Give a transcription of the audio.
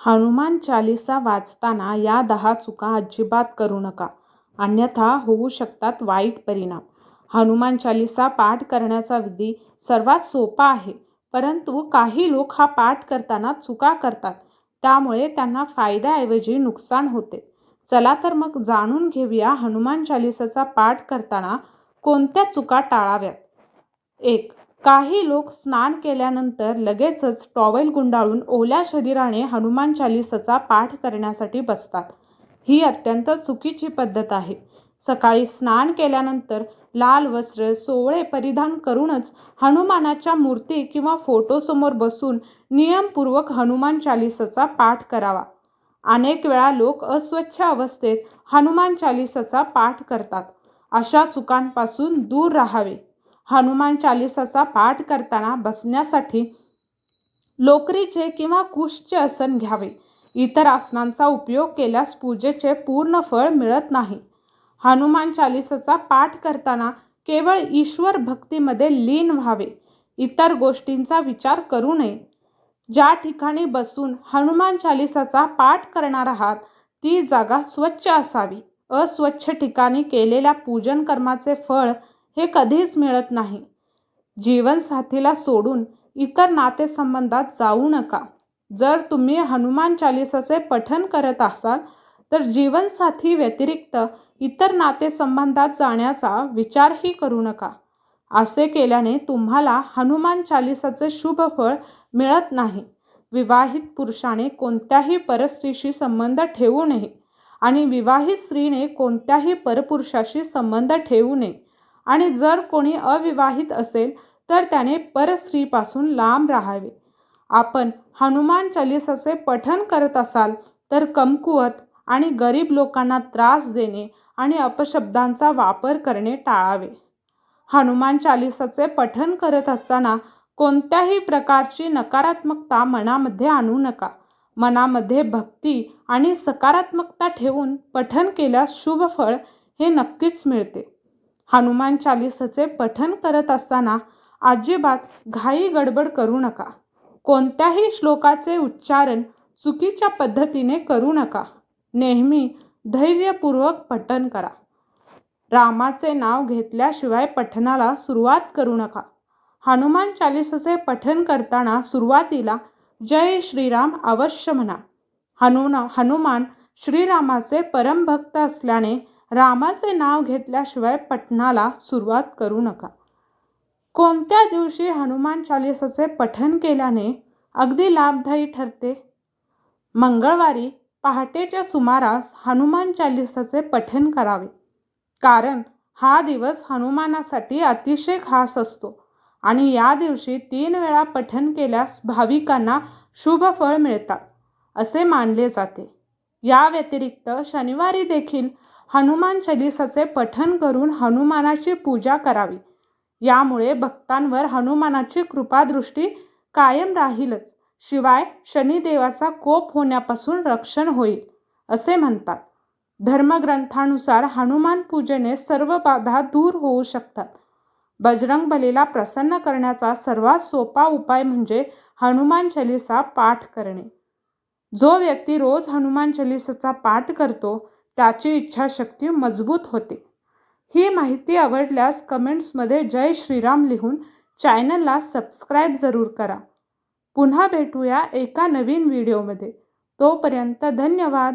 हनुमान चालीसा वाचताना या दहा चुका अजिबात करू नका. अन्यथा होऊ शकतात वाईट परिणाम. हनुमान चालीसा पाठ करण्याचा विधी सर्वात सोपा आहे परंतु काही लोक हा पाठ करताना चुका करतात. त्यामुळे त्यांना फायद्याऐवजी नुकसान होते. चला तर मग जाणून घेऊया हनुमान चालीसाचा पाठ करताना कोणत्या चुका टाळाव्यात. एक काही लोक स्नान केल्यानंतर लगेचच टॉवेल गुंडाळून ओल्या शरीराने हनुमान चालिसाचा पाठ करण्यासाठी बसतात. ही अत्यंत चुकीची पद्धत आहे. सकाळी स्नान केल्यानंतर लाल वस्त्र सोवळे परिधान करूनच हनुमानाच्या मूर्ती किंवा फोटोसमोर बसून नियमपूर्वक हनुमान चालिसाचा पाठ करावा. अनेक वेळा लोक अस्वच्छ अवस्थेत हनुमान चालिसाचा पाठ करतात. अशा चुकांपासून दूर राहावे. हनुमान चालिसाचा पाठ करताना बसण्यासाठी लोकरीचे किंवा कुशचे आसन घ्यावे. इतर आसनांचा उपयोग केल्यास पूजेचे पूर्ण फळ मिळत नाही. हनुमान चालीसाचा पाठ करताना केवळ ईश्वर भक्तीमध्ये लीन व्हावे. इतर गोष्टींचा विचार करू नये. ज्या ठिकाणी बसून हनुमान चालिसाचा पाठ करणार आहात ती जागा स्वच्छ असावी. अस्वच्छ ठिकाणी केलेल्या पूजन कर्माचे फळ हे कधीच मिळत नाही. जीवनसाथीला सोडून इतर नातेसंबंधात जाऊ नका. जर तुम्ही हनुमान चालिसाचे पठन करत असाल तर जीवनसाथी व्यतिरिक्त इतर नातेसंबंधात जाण्याचा विचारही करू नका. असे केल्याने तुम्हाला हनुमान चालिसाचे शुभ फळ मिळत नाही. विवाहित पुरुषाने कोणत्याही परस्त्रीशी संबंध ठेवू नये आणि विवाहित स्त्रीने कोणत्याही परपुरुषाशी संबंध ठेवू नये. आणि जर कोणी अविवाहित असेल तर त्याने परस्त्रीपासून लांब राहावे. आपण हनुमान चालिसाचे पठन करत असाल तर कमकुवत आणि गरीब लोकांना त्रास देणे आणि अपशब्दांचा वापर करणे टाळावे. हनुमान चालिसाचे पठन करत असताना कोणत्याही प्रकारची नकारात्मकता मनामध्ये आणू नका. मनामध्ये भक्ती आणि सकारात्मकता ठेवून पठन केल्यास शुभ फळ हे नक्कीच मिळते. हनुमान चालिसाचे पठण करत असताना अजिबात घाई गडबड करू नका. कोणत्याही श्लोकाचे उच्चारण चुकीच्या पद्धतीने करू नका. नेहमी धैर्यपूर्वक पठण करा. रामाचे नाव घेतल्याशिवाय पठणाला सुरुवात करू नका. हनुमान चालिसाचे पठण करताना सुरुवातीला जय श्रीराम अवश्य म्हणा. हनुना हनुमान श्रीरामाचे परमभक्त असल्याने रामाचे नाव घेतल्याशिवाय पठणाला सुरुवात करू नका. कोणत्या दिवशी हनुमान चालीसाचे पठण केल्याने अगदी लाभदायी ठरते? मंगळवारी पहाटेच्या सुमारास हनुमान चालीसाचे पठण करावे. कारण हा दिवस हनुमानासाठी अतिशय खास असतो आणि या दिवशी तीन वेळा पठण केल्यास भाविकांना शुभ फळ मिळतात असे मानले जाते. या व्यतिरिक्त शनिवारी देखील हनुमान चालिसाचे पठन करून हनुमानाची पूजा करावी. यामुळे भक्तांवर हनुमानाची कृपादृष्टी कायम राहीलच. शिवाय शनिदेवाचा कोप होण्यापासून रक्षण होईल असे म्हणतात. धर्मग्रंथानुसार हनुमान पूजेने सर्व बाधा दूर होऊ शकतात. बजरंग बलीला प्रसन्न करण्याचा सर्वात सोपा उपाय म्हणजे हनुमान चालिसा पाठ करणे. जो व्यक्ती रोज हनुमान चालीसाचा पाठ करतो त्याची इच्छाशक्ती मजबूत होते. ही माहिती आवडल्यास कमेंट्समध्ये जय श्रीराम लिहून चॅनलला सबस्क्राईब जरूर करा. पुन्हा भेटूया एका नवीन व्हिडिओमध्ये. तोपर्यंत धन्यवाद.